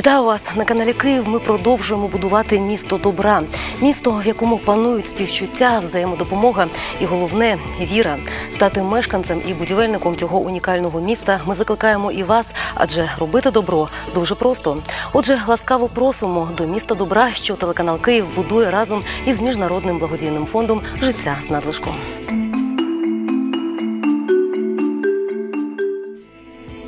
Вітаю вас на каналі Київ. Ми продовжуємо будувати місто добра, місто, в якому панують співчуття, взаємодопомога і головне віра. Стати мешканцем і будівельником цього унікального міста ми закликаємо і вас, адже робити добро дуже просто. Отже, ласкаво просимо до міста добра, що телеканал Київ будує разом із міжнародним благодійним фондом Життя з надлишком.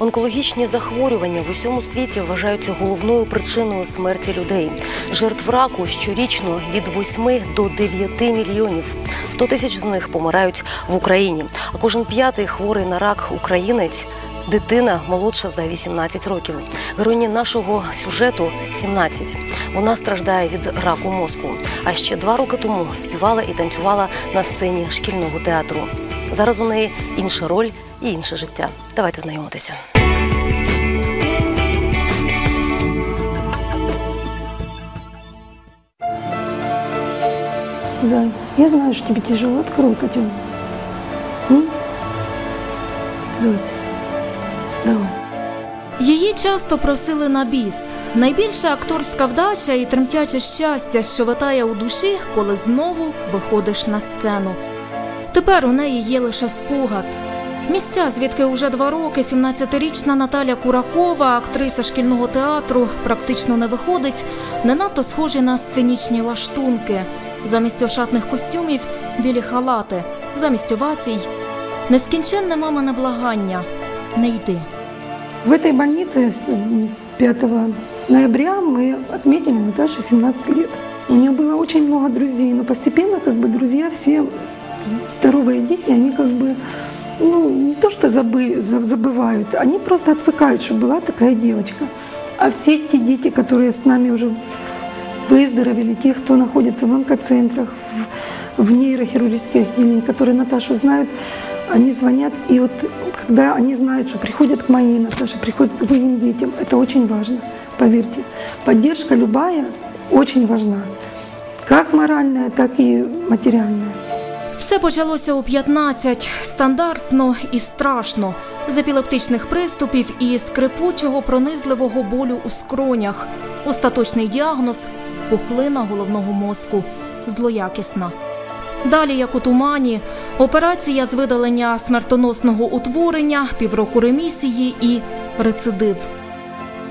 Онкологічні захворювання в усьому світі вважаються головною причиною смерті людей. Жертв раку щорічно від 8 до 9 мільйонів. 100 тисяч з них помирають в Україні. А кожен п'ятий хворий на рак українець. Дитина молодша за 18 років. Героїні нашого сюжету 17. Вона страждає від раку мозку. А ще два роки тому співала і танцювала на сцені шкільного театру. Зараз у неї інша роль і інше життя. Давайте знайомитися. Зай, я знаю, что тебе тяжело. Открой, котенок. М? Давай. Її часто просили на біс. Найбільша акторська вдача і тремтяче щастя, що витає у душі, коли знову виходиш на сцену. Тепер у неї є лише спогад. Місця, звідки уже два роки 17-річна Наталя Куракова, актриса шкільного театру, практично не виходить, не надто схожі на сценічні лаштунки Замість ошатних костюмів білі халати, замість овацій нескінченне мамине благання. Не йди. В этой больнице с м, 5 ноября мы отметили Наташе 17 лет. У нее было очень много друзей, но постепенно как бы друзья все здоровые дети, они как бы ну, не то что забы, за- забывают, они просто отвыкают, что была такая девочка. А все те дети, которые с нами уже выздоровели, те, кто находится в онкоцентрах, в, в нейрохирургических отделениях, которые Наташу знают, они звонят, и вот когда они знают, что приходят к моей Наташе, приходят к моим детям, это очень важно, поверьте. Поддержка любая очень важна, как моральная, так и материальная. Все почалося у 15, стандартно і страшно. З епілептичних приступів і скрипучого пронизливого болю у скронях. Остаточний діагноз пухлина головного мозку. Злоякісна. Далі, як у тумані, операція з видалення смертоносного утворення, півроку ремісії і рецидив.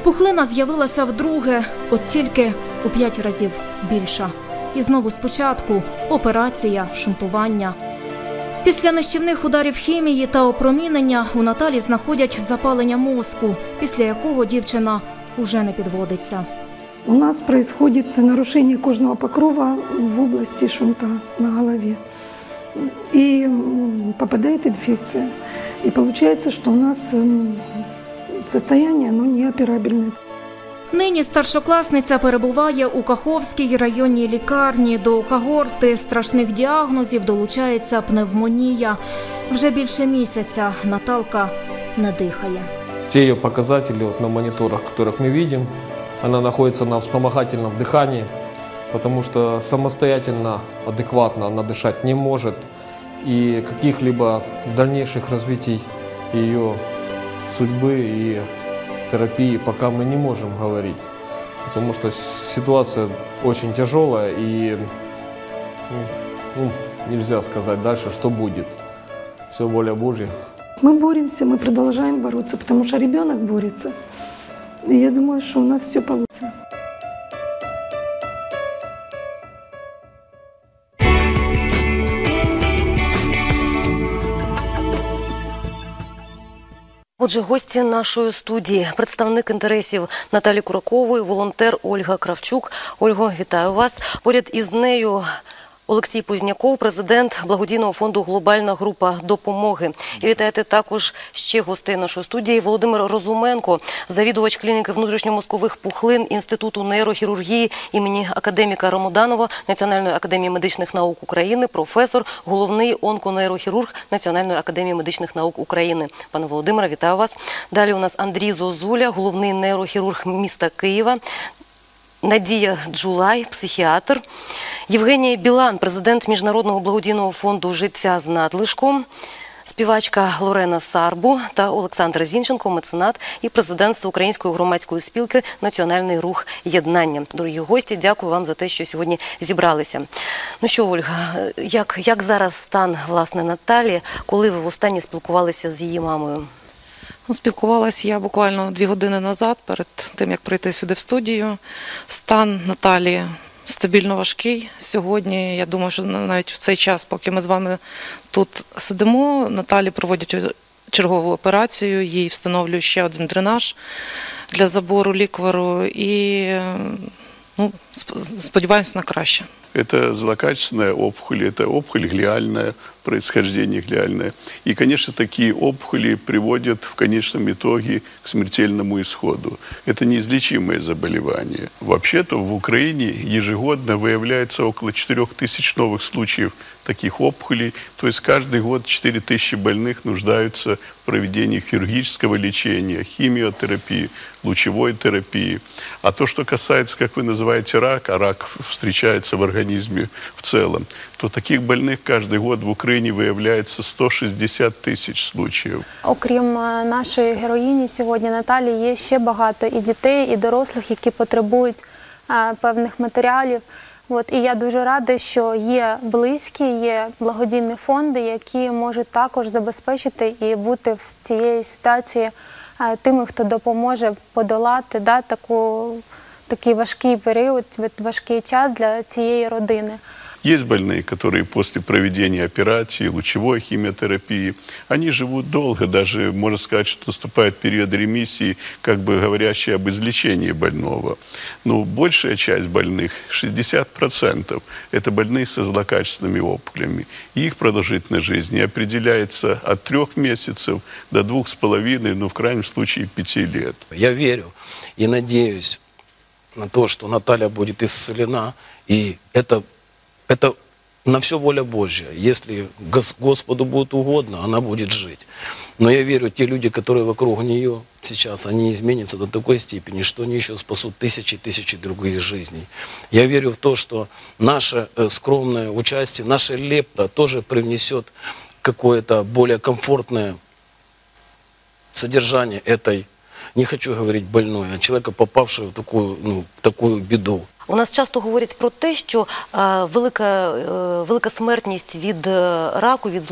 Пухлина з'явилася вдруге, от тільки у п'ять разів більша. І знову спочатку операція, шунтування. Після нищівних ударів хімії та опромінення у Наталі знаходять запалення мозку, після якого дівчина уже не підводиться. У нас происходит нарушение кожного покрова в области шунта на голове. И попадает инфекция. И получается, что у нас состояние оно неоперабельное. Нині старшокласниця перебуває у Каховській районній лікарні. До когорти страшних діагнозів долучається пневмонія. Вже більше місяця Наталка не дихає. Те ее показатели вот на мониторах, которых мы видим, она находится на вспомогательном дыхании, потому что самостоятельно, адекватно она дышать не может. И каких-либо дальнейших развитий ее судьбы и терапии пока мы не можем говорить. Потому что ситуация очень тяжелая и ну, нельзя сказать дальше, что будет. Все воля Божья. Мы боремся, мы продолжаем бороться, потому что ребенок борется. И я думаю, что у нас все получится. Отже, гості нашої студії, представник інтересів Наталі Куракової, волонтер Ольга Кравчук. Ольго, вітаю вас. Поряд із нею Олексій Позняков, президент благодійного фонду Глобальна група допомоги. І вітаєте також ще гостей нашої студії Володимир Розуменко, завідувач клініки внутрішньомозкових пухлин Інституту нейрохірургії імені академіка Ромоданова Національної академії медичних наук України, професор, головний онконейрохірург Національної академії медичних наук України. Пане Володимире, вітаю вас. Далі у нас Андрій Зозуля, головний нейрохірург міста Києва. Надія Джулай, психіатр, Євгенія Білан, президент Міжнародного благодійного фонду Життя з надлишком, Співачка Лорена Сарбу та Олександр Зінченко, меценат і президент Української громадської спілки Національний рух єднання. Дорогі гості, дякую вам за те, що сьогодні зібралися. Ну що, Ольга, як, як зараз стан власне Наталі, коли ви востаннє спілкувалися з її мамою? Ну, Спілкувалася я буквально дві години назад, перед тим як прийти сюди в студію. Стан Наталі стабільно важкий. Сьогодні я думаю, що навіть в цей час, поки ми з вами тут сидимо, Наталі проводять чергову операцію, їй встановлюють ще один дренаж для забору ліквару і ну, сподіваємось на краще. Это злокачественная опухоль, это опухоль глиальная, происхождение глиальное. И, конечно, такие опухоли приводят в конечном итоге к смертельному исходу. Это неизлечимое заболевание. Вообще-то в Украине ежегодно выявляется около 4 тысяч новых случаев таких опухолей. То есть каждый год 4 тысячи больных нуждаются в проведении хирургического лечения, химиотерапии, лучевой терапии. А то, что касается, как вы называете, рак, а рак встречается в организме в целом, то таких больных каждый год в Украине выявляется 160 тысяч случаев. Окрім е, нашої героїні сьогодні Наталі, є ще багато і дітей, і дорослих, які потребують е, певних матеріалів. От і я дуже рада, що є близькі, є благодійні фонди, які можуть також забезпечити і бути в цієї ситуації е, тими, хто допоможе подолати да, таку, такий важкий період, важкий час для цієї родини. Есть больные, которые после проведения операции, лучевой химиотерапии, они живут долго, даже можно сказать, что наступает период ремиссии, как бы говорящий об излечении больного. Но большая часть больных, 60%, это больные со злокачественными опухолями. Их продолжительность жизни определяется от трех месяцев до двух с половиной, ну, в крайнем случае, пяти лет. Я верю и надеюсь на то, что Наталья будет исцелена, и это, это на все воля Божья. Если Гос- Господу будет угодно, она будет жить. Но я верю, те люди, которые вокруг нее сейчас, они изменятся до такой степени, что они еще спасут тысячи тысячи других жизней. Я верю в то, что наше э, скромное участие, наша лепта тоже привнесет какое-то более комфортное содержание этой, не хочу говорить больной, а человека, попавшего в такую, ну, в такую беду. У нас часто говорять про те, що е, велика, е, велика смертність від е, раку, від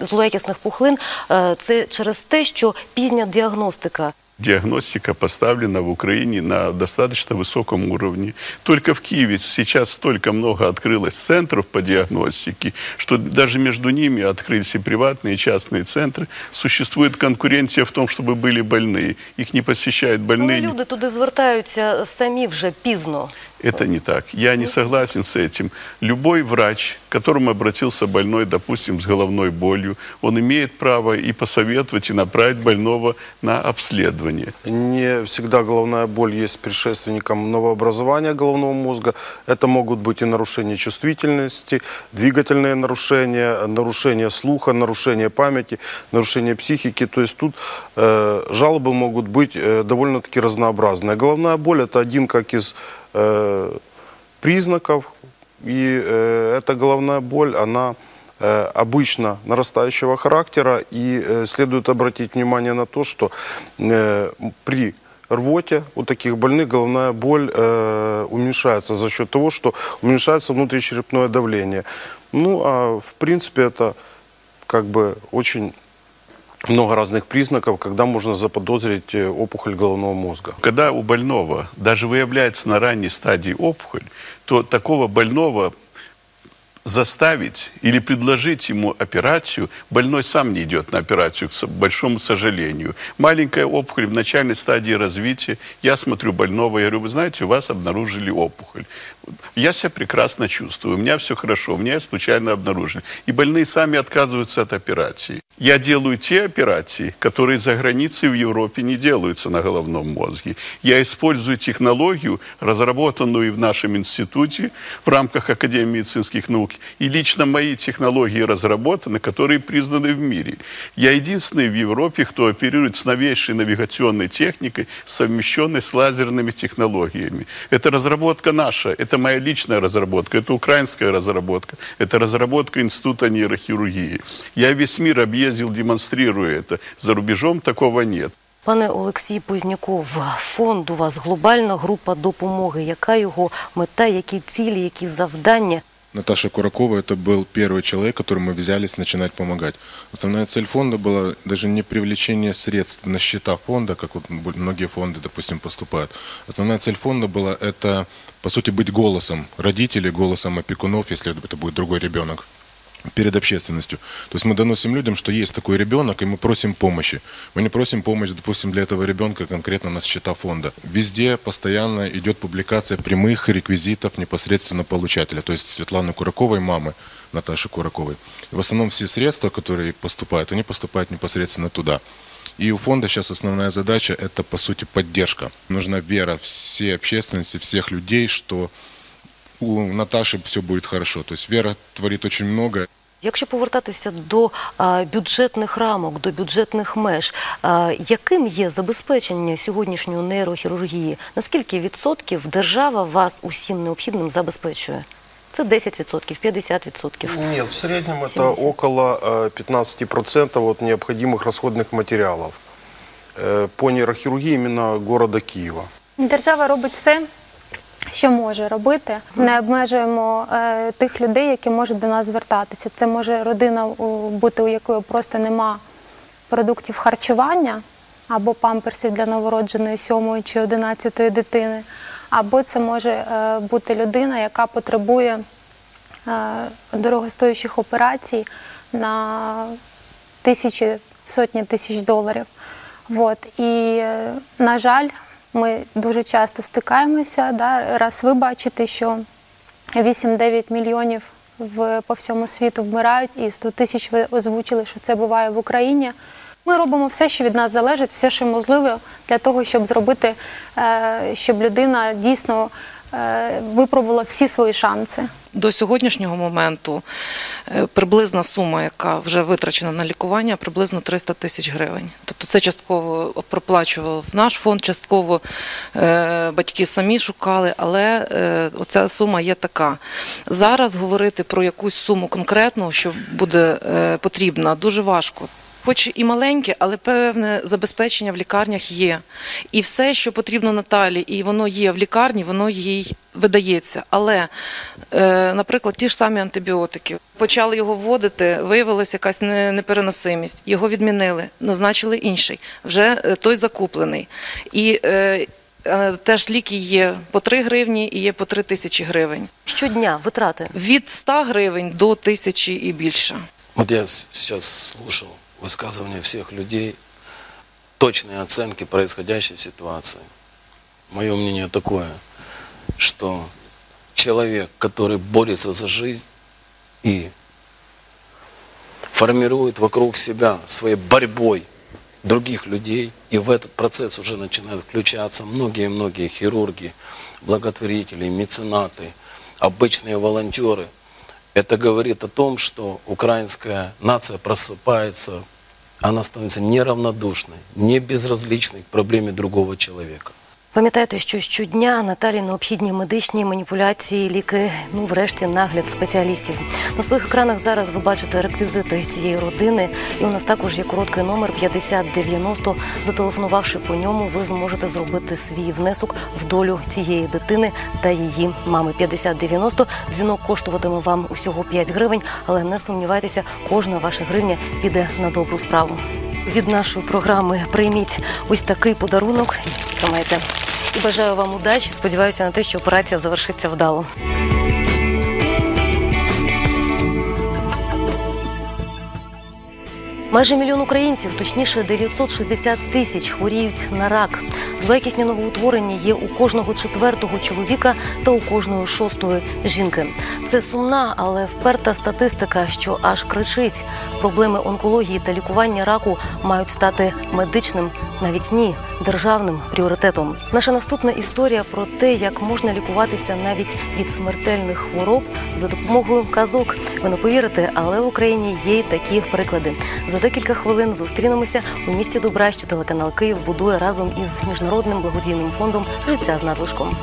злоякісних пухлин е, це через те, що пізня діагностика. Диагностика поставлена в Украине на достаточно высоком уровне. Только в Киеве сейчас столько много открылось центров по диагностике, что даже между ними открылись и приватные, и частные центры. Существует конкуренция в том, чтобы были больные. Их не посещают Але больные. люди туди звертаються самі вже пізно. Это не так. Я не согласен с этим. Любой врач, к которому обратился больной, допустим, с головной болью, он имеет право и посоветовать, и направить больного на обследование. Не всегда головная боль есть предшественником новообразования головного мозга. Это могут быть и нарушения чувствительности, двигательные нарушения, нарушение слуха, нарушение памяти, нарушение психики. То есть тут э, жалобы могут быть э, довольно-таки разнообразные. Головная боль – это один как из э, признаков, и э, эта головная боль, она э, обычно нарастающего характера, и э, следует обратить внимание на то, что э, при рвоте у таких больных головная боль э, уменьшается за счет того, что уменьшается внутричерепное давление. Ну, а в принципе это как бы очень много разных признаков, когда можно заподозрить э, опухоль головного мозга. Когда у больного даже выявляется на ранней стадии опухоль, то такого больного заставить или предложить ему операцию, больной сам не идет на операцию, к большому сожалению. Маленькая опухоль в начальной стадии развития. Я смотрю больного, я говорю, вы знаете, у вас обнаружили опухоль. Я себя прекрасно чувствую, у меня все хорошо, у меня случайно обнаружили. И больные сами отказываются от операции. Я делаю те операции, которые за границей в Европе не делаются на головном мозге. Я использую технологию, разработанную в нашем институте в рамках Академии медицинских наук. И лично мои технологии разработаны, которые признаны в мире. Я единственный в Европе, кто оперирует с новейшей навигационной техникой, совмещенной с лазерными технологиями. Это разработка наша, это моя личная разработка, это украинская разработка, это разработка Института нейрохирургии. Я весь мир объездил, демонстрируя это. За рубежом такого нет. Пане Олексій Позняков, фонд у вас глобальна група допомоги. Яка його мета, які цілі, які завдання? Наташа Куракова это был первый человек, которому мы взялись начинать помогать. Основная цель фонда была даже не привлечение средств на счета фонда, как вот многие фонды, допустим, поступают. Основная цель фонда была это, по сути, быть голосом родителей, голосом опекунов, если это будет другой ребенок Перед общественностью. То есть мы доносим людям, что есть такой ребенок, и мы просим помощи. Мы не просим помощь, допустим, для этого ребенка конкретно на счета фонда. Везде постоянно идет публикация прямых реквизитов непосредственно получателя, то есть Светланы Кураковой, мамы Наташи Кураковой. В основном все средства, которые поступают, они поступают непосредственно туда. И у фонда сейчас основная задача – это, по сути, поддержка. Нужна вера всей общественности, всех людей, что у Наташи все будет хорошо. То есть вера творит очень много. Якщо повертатися до а, бюджетних рамок, до бюджетних меж, а, яким є забезпечення сьогоднішньої нейрохірургії? Наскільки відсотків держава вас усім необхідним забезпечує? Це 10%, 50%? Нет, в среднем это 70. около э, 15% от необходимых расходных материалов э, по нейрохирургии именно города Киева. Держава робить все, що може робити. Не обмежуємо е, тих людей, які можуть до нас звертатися. Це може родина у- бути, у якої просто нема продуктів харчування або памперсів для новородженої сьомої чи одинадцятої дитини, або це може е, бути людина, яка потребує е, дорогостоящих операцій на тисячі, сотні тисяч доларів. Вот. І, е, на жаль, ми дуже часто стикаємося. Да? Раз ви бачите, що 8-9 мільйонів в, по всьому світу вмирають, і 100 тисяч ви озвучили, що це буває в Україні. Ми робимо все, що від нас залежить, все, що можливе для того, щоб зробити, е, щоб людина дійсно випробувала всі свої шанси. До сьогоднішнього моменту е, приблизна сума, яка вже витрачена на лікування, приблизно 300 тисяч гривень. Тобто це частково проплачував наш фонд, частково е, батьки самі шукали, але е, оця сума є така. Зараз говорити про якусь суму конкретну, що буде е, потрібна, дуже важко. Хоч і маленьке, але певне забезпечення в лікарнях є. І все, що потрібно Наталі, і воно є в лікарні, воно їй видається. Але, е, наприклад, ті ж самі антибіотики. Почали його вводити, виявилася якась непереносимість. Його відмінили, назначили інший, вже е, той закуплений. І е, теж ліки є по 3 гривні і є по 3 тисячі гривень. Щодня витрати. Від 100 гривень до тисячі і більше. Вот я с- сейчас слушал высказывания всех людей, точные оценки происходящей ситуации. Мое мнение такое, что человек, который борется за жизнь и формирует вокруг себя своей борьбой других людей, и в этот процесс уже начинают включаться многие-многие хирурги, благотворители, меценаты, обычные волонтеры. Это говорит о том, что украинская нация просыпается, она становится неравнодушной, не безразличной к проблеме другого человека. Пам'ятайте, що щодня Наталі необхідні медичні маніпуляції, ліки, ну врешті нагляд спеціалістів. На своїх екранах зараз ви бачите реквізити цієї родини. І у нас також є короткий номер 5090. Зателефонувавши по ньому, ви зможете зробити свій внесок в долю цієї дитини та її мами. 5090. Дзвінок коштуватиме вам усього 5 гривень, але не сумнівайтеся, кожна ваша гривня піде на добру справу. Від нашої програми прийміть ось такий подарунок. Тримайте. І бажаю вам удачі. Сподіваюся на те, що операція завершиться вдало. Майже мільйон українців, точніше 960 тисяч, хворіють на рак. Злоякісні новоутворення є у кожного четвертого чоловіка та у кожної шостої жінки. Це сумна, але вперта статистика, що аж кричить. Проблеми онкології та лікування раку мають стати медичним, навіть ні, державним пріоритетом. Наша наступна історія про те, як можна лікуватися навіть від смертельних хвороб за допомогою казок. Ви не повірите, але в Україні є й такі приклади. За декілька хвилин зустрінемося у місті добра, що телеканал Київ будує разом із міжнародним благодійним фондом Життя з надлишком.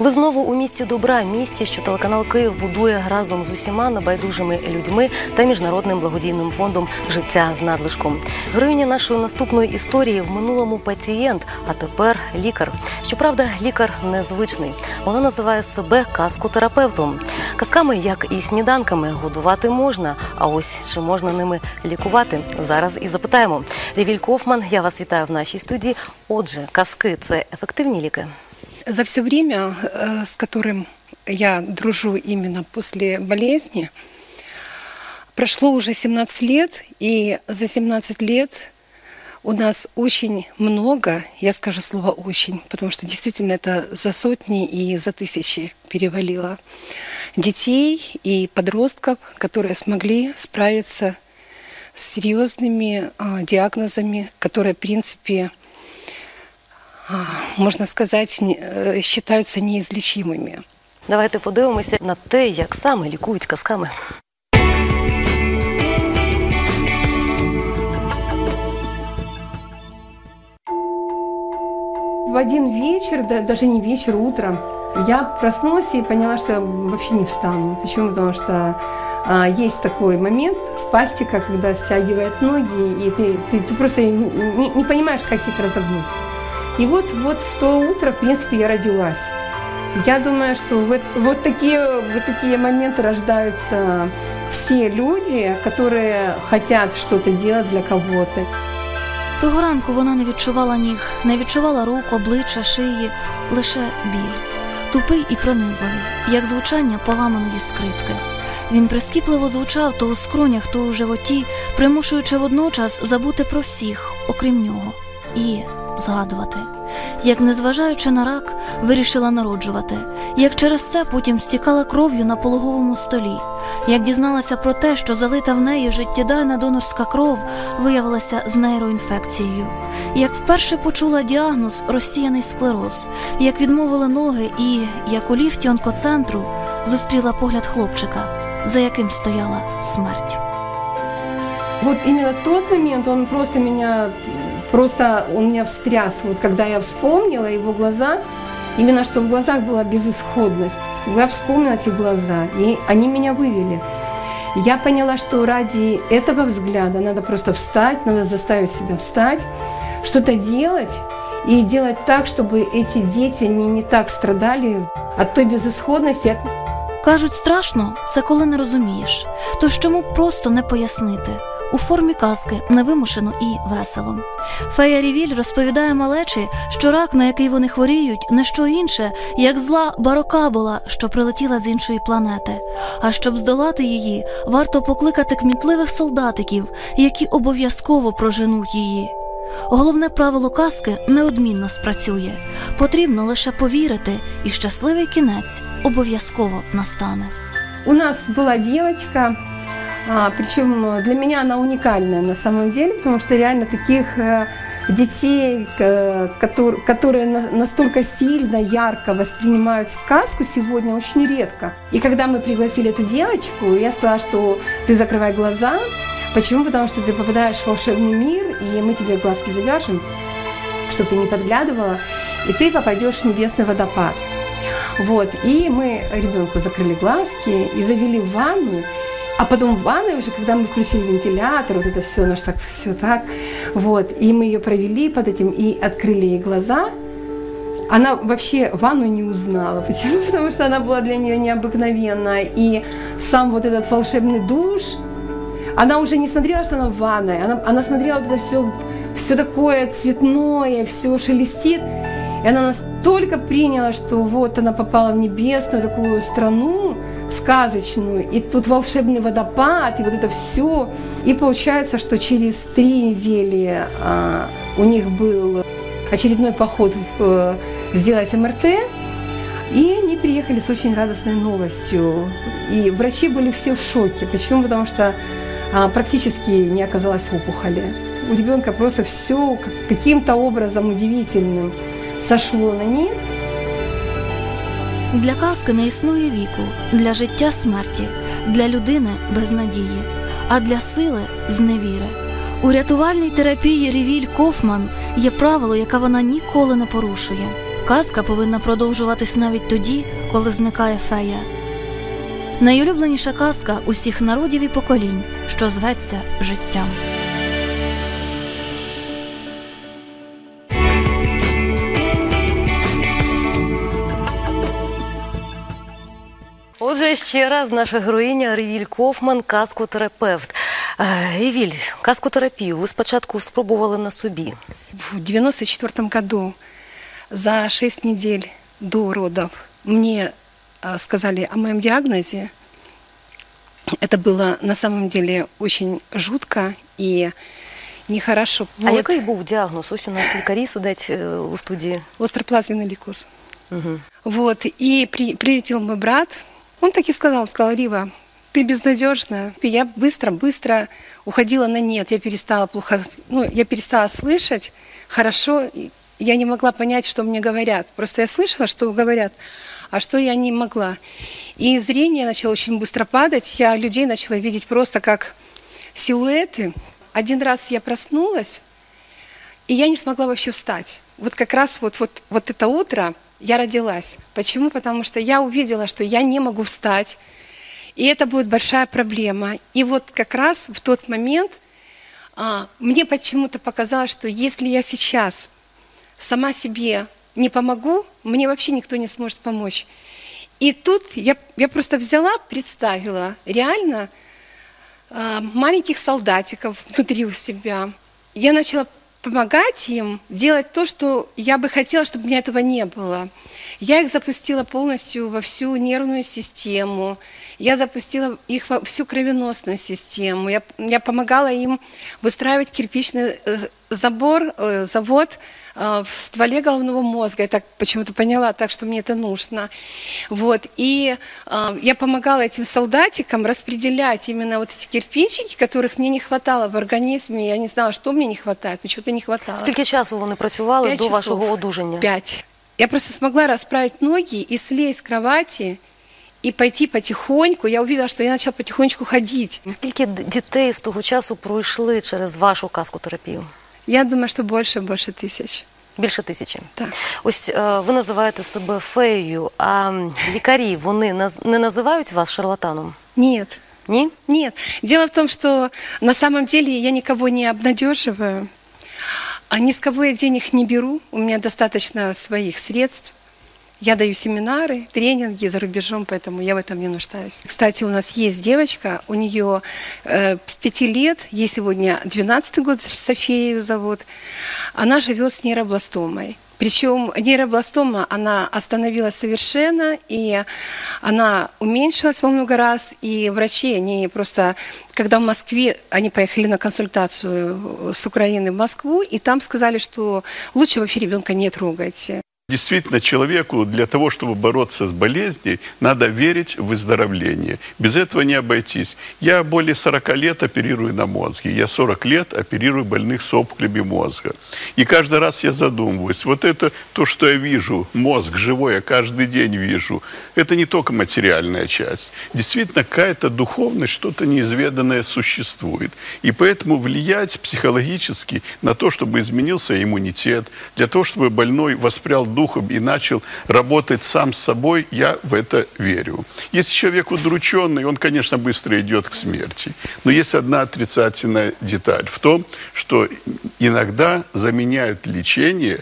Ви знову у місті добра, місті, що телеканал Київ будує разом з усіма небайдужими людьми та міжнародним благодійним фондом Життя з надлишком. Героїня нашої наступної історії в минулому пацієнт, а тепер лікар. Щоправда, лікар незвичний. Вона називає себе казкотерапевтом. Казками, як і сніданками, годувати можна. А ось чи можна ними лікувати? Зараз і запитаємо. Рівіль Кофман, я вас вітаю в нашій студії. Отже, казки це ефективні ліки. За все время, э, с которым я дружу именно после болезни, прошло уже 17 лет, и за 17 лет у нас очень много, я скажу слово «очень», потому что действительно это за сотни и за тысячи перевалило, детей и подростков, которые смогли справиться с серьезными а, диагнозами, которые, в принципе, можно сказать, э, считаются неизлечимыми. Давайте подивимося на те, як саме лікують казками. В один вечер, да- даже не вечер, утром, я проснулась и поняла, что я вообще не встану. Почему? Потому что а, есть такой момент спастика, когда стягивает ноги, и ты, ты, ты просто не, не- не понимаешь, как их разогнуть. И вот, вот в то утро, в принципе, я родилась. Я думаю, что вот, вот, такие, вот такие моменты рождаются все люди, которые хотят что-то делать для кого-то. Того ранку вона не відчувала ніг, не відчувала рук, обличчя, шиї, лише біль. Тупий і пронизливий, як звучання поламаної скрипки. Він прискіпливо звучав то у скронях, то у животі, примушуючи водночас забути про всіх, окрім нього, і згадувати. Як, незважаючи на рак, вирішила народжувати, як через це потім стікала кров'ю на пологовому столі, як дізналася про те, що залита в неї життєдайна донорська кров виявилася з нейроінфекцією, як вперше почула діагноз розсіяний склероз, як відмовили ноги і, як у ліфті онкоцентру, зустріла погляд хлопчика, за яким стояла смерть. Вот именно тот момент, он просто меня, просто он меня встряс. Вот когда я вспомнила его глаза, именно что в глазах была безысходность. Я вспомнила эти глаза, и они меня вывели. Я поняла, что ради этого взгляда надо просто встать, надо заставить себя встать, что-то делать и делать так, чтобы эти дети не, не так страдали от той безысходности, от Кажуть, страшно це коли не розумієш. Тож чому просто не пояснити? У формі казки невимушено і весело. Фея Рівіль розповідає малечі, що рак, на який вони хворіють, не що інше, як зла барокабола, що прилетіла з іншої планети. А щоб здолати її, варто покликати кмітливих солдатиків, які обов'язково проженуть її. Головне правило казки неодмінно спрацює. Потрібно лише повірити, і щасливий кінець обов'язково настане. У нас была девочка, а, причем для меня она уникальная на самом деле, потому что реально таких э, детей, которые на- настолько сильно, ярко воспринимают сказку сегодня очень редко. И когда мы пригласили эту девочку, я сказала, что ты закрывай глаза. Почему? Потому что ты попадаешь в волшебный мир, и мы тебе глазки завяжем, чтобы ты не подглядывала, и ты попадешь в небесный водопад. Вот, и мы ребенку закрыли глазки и завели в ванну. А потом в ванной уже, когда мы включили вентилятор, вот это все, наш так, все так, вот, и мы ее провели под этим и открыли ей глаза, она вообще ванну не узнала. Почему? Потому что она была для нее необыкновенная. И сам вот этот волшебный душ, она уже не смотрела, что она в ванной, она, она смотрела вот это все все такое цветное, все шелестит. И она настолько приняла, что вот она попала в небесную такую страну, сказочную, и тут волшебный водопад, и вот это все. И получается, что через три недели а, у них был очередной поход э, сделать МРТ, и они приехали с очень радостной новостью. И врачи были все в шоке. Почему? Потому что а, практически не оказалось опухоли. У ребенка просто все каким-то образом удивительным сошло на нет. Для казки не існує віку, для життя смерті, для людини безнадії, а для сили зневіри. У рятувальній терапії Рівіль Кофман є правило, яке вона ніколи не порушує. Казка повинна продовжуватись навіть тоді, коли зникає фея. Найулюбленіша казка усіх народів і поколінь, що зветься життям. Отже, ще раз наша героїня Ревіль Кофман, казкотерапевт. Е, Ревіль, казкотерапію ви спочатку спробували на собі. В 94 году за 6 недель до родов мне а, сказали о моем диагнозе. Это было на самом деле очень жутко и нехорошо. А Вот. який був діагноз? Ось у нас лікарі сидять е, у студії. Остроплазменный лейкоз. Угу. Вот, и при- прилетел мой брат, он так и сказал, сказал, Рива, ты безнадежна. Я быстро-быстро уходила на нет, я перестала плохо, ну, я перестала слышать хорошо, я не могла понять, что мне говорят. Просто я слышала, что говорят, а что я не могла. И зрение начало очень быстро падать, я людей начала видеть просто как силуэты. Один раз я проснулась, и я не смогла вообще встать. Вот как раз вот, вот, вот это утро я родилась. Почему? Потому что я увидела, что я не могу встать, и это будет большая проблема. И вот как раз в тот момент а, мне почему-то показалось, что если я сейчас сама себе не помогу, мне вообще никто не сможет помочь. И тут я, я просто взяла, представила реально а, маленьких солдатиков внутри у себя. Я начала помогать им делать то, что я бы хотела, чтобы у меня этого не было. Я их запустила полностью во всю нервную систему, я запустила их во всю кровеносную систему, я, я помогала им выстраивать кирпичный э, забор, э, завод в стволе головного мозга. Я так почему-то поняла, так что мне это нужно. Вот. И э, я помогала этим солдатикам распределять именно вот эти кирпичики, которых мне не хватало в организме. Я не знала, что мне не хватает, но чего-то не хватало. Скільки часу вони працювали П'ять до часов. вашого одужання? Пять. Я просто смогла расправить ноги и слезть с кровати и пойти потихоньку. Я увидела, что я начала потихонечку ходить. Скільки д- дітей з того часу пройшли через вашу казкотерапію? Я думаю, что больше, больше тысяч. Більше тисячі. Так. Ось е, ви називаєте себе феєю, а лікарі вони не називають вас шарлатаном? Нет. Ні? Нет. Дело в том, что на самом деле я никого не обнадеживаю, а ни с кого я денег не беру. У меня достаточно своих средств. Я даю семинары, тренинги за рубежом, поэтому я в этом не нуждаюсь. Кстати, у нас есть девочка, у нее э, с пяти лет, ей сегодня 12 год, София ее зовут, она живет с нейробластомой. Причем нейробластома, она остановилась совершенно, и она уменьшилась во много раз, и врачи, они просто, когда в Москве, они поехали на консультацию с Украины в Москву, и там сказали, что лучше вообще ребенка не трогайте. Действительно, человеку для того, чтобы бороться с болезнью, надо верить в выздоровление. Без этого не обойтись. Я более 40 лет оперирую на мозге. Я 40 лет оперирую больных с опухолями мозга. И каждый раз я задумываюсь, вот это то, что я вижу, мозг живой, я каждый день вижу, это не только материальная часть. Действительно, какая-то духовность, что-то неизведанное существует. И поэтому влиять психологически на то, чтобы изменился иммунитет, для того, чтобы больной воспрял духом и начал работать сам с собой, я в это верю. Если человек удрученный, он, конечно, быстро идет к смерти. Но есть одна отрицательная деталь в том, что иногда заменяют лечение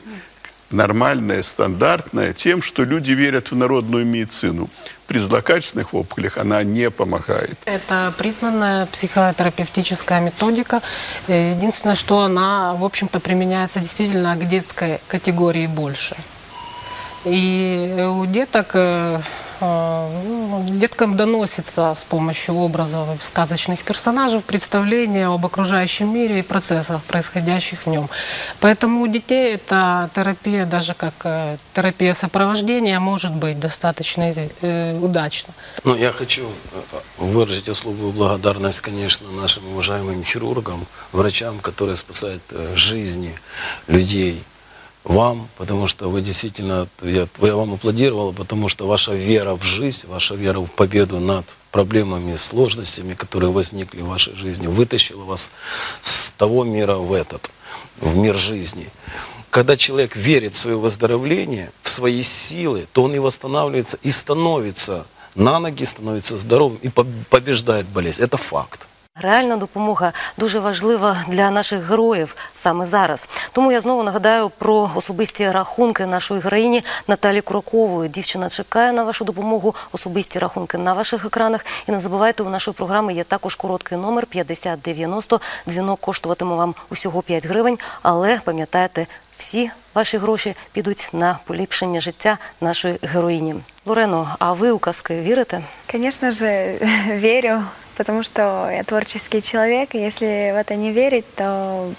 нормальная, стандартная тем, что люди верят в народную медицину. При злокачественных опухолях она не помогает. Это признанная психотерапевтическая методика. Единственное, что она, в общем-то, применяется действительно к детской категории больше. И э, у деток, э, э, ну, деткам доносится с помощью образов сказочных персонажей представление об окружающем мире и процессах, происходящих в нем. Поэтому у детей эта терапия, даже как терапия сопровождения, может быть достаточно удачна. Ну, я хочу выразить особую благодарность, конечно, нашим уважаемым хирургам, врачам, которые спасают жизни людей, вам, потому что вы действительно, я, я вам аплодировал, потому что ваша вера в жизнь, ваша вера в победу над проблемами, сложностями, которые возникли в вашей жизни, вытащила вас с того мира в этот, в мир жизни. Когда человек верит в свое выздоровление, в свои силы, то он и восстанавливается, и становится на ноги, становится здоровым и поб- побеждает болезнь. Это факт. Реальна допомога дуже важлива для наших героїв саме зараз. Тому я знову нагадаю про особисті рахунки нашої героїні Наталі Куракової. Дівчина чекає на вашу допомогу. Особисті рахунки на ваших екранах. І не забувайте, у нашої програми є також короткий номер 5090. Дзвінок коштуватиме вам усього 5 гривень. Але пам'ятайте, всі ваші гроші підуть на поліпшення життя нашої героїні. Лорено, а ви у казки вірите? Конечно же, верю, потому что я творческий человек, и если в это не верить, то,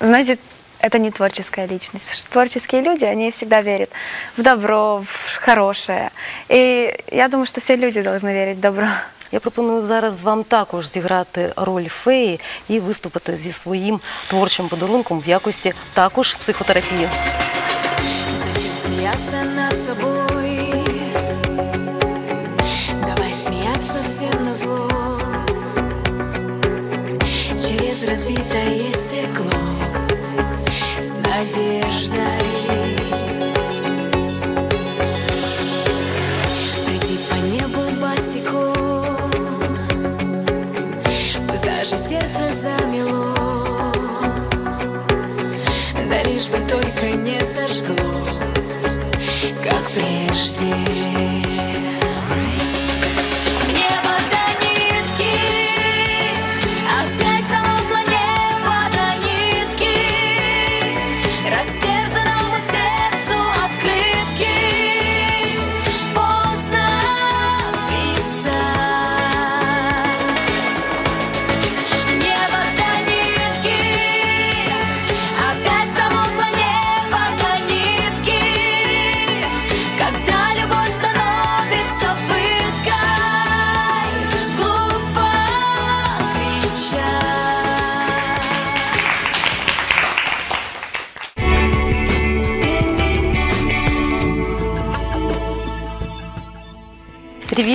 значит, это не творческая личность. Потому что творческие люди, они всегда верят в добро, в хорошее. И я думаю, что все люди должны верить в добро. Я пропоную зараз вам також зіграти роль феї і виступити зі своїм творчим подарунком в якості також психотерапії. Зачем смеяться над собой? Давай смеяться всем на зло. Через разбитое стекло с надеждой. Лишь бы только не сожгло, как прежде.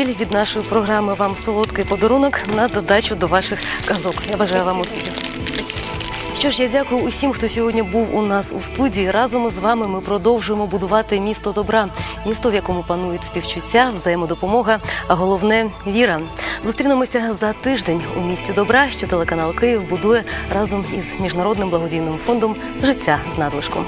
Рівіль від нашої програми вам солодкий подарунок на додачу до ваших казок. Я бажаю вам успіхів. Що ж, я дякую усім, хто сьогодні був у нас у студії. Разом із вами ми продовжуємо будувати місто добра, місто, в якому панують співчуття, взаємодопомога, а головне віра. Зустрінемося за тиждень у місті добра, що телеканал Київ будує разом із міжнародним благодійним фондом Життя з надлишком.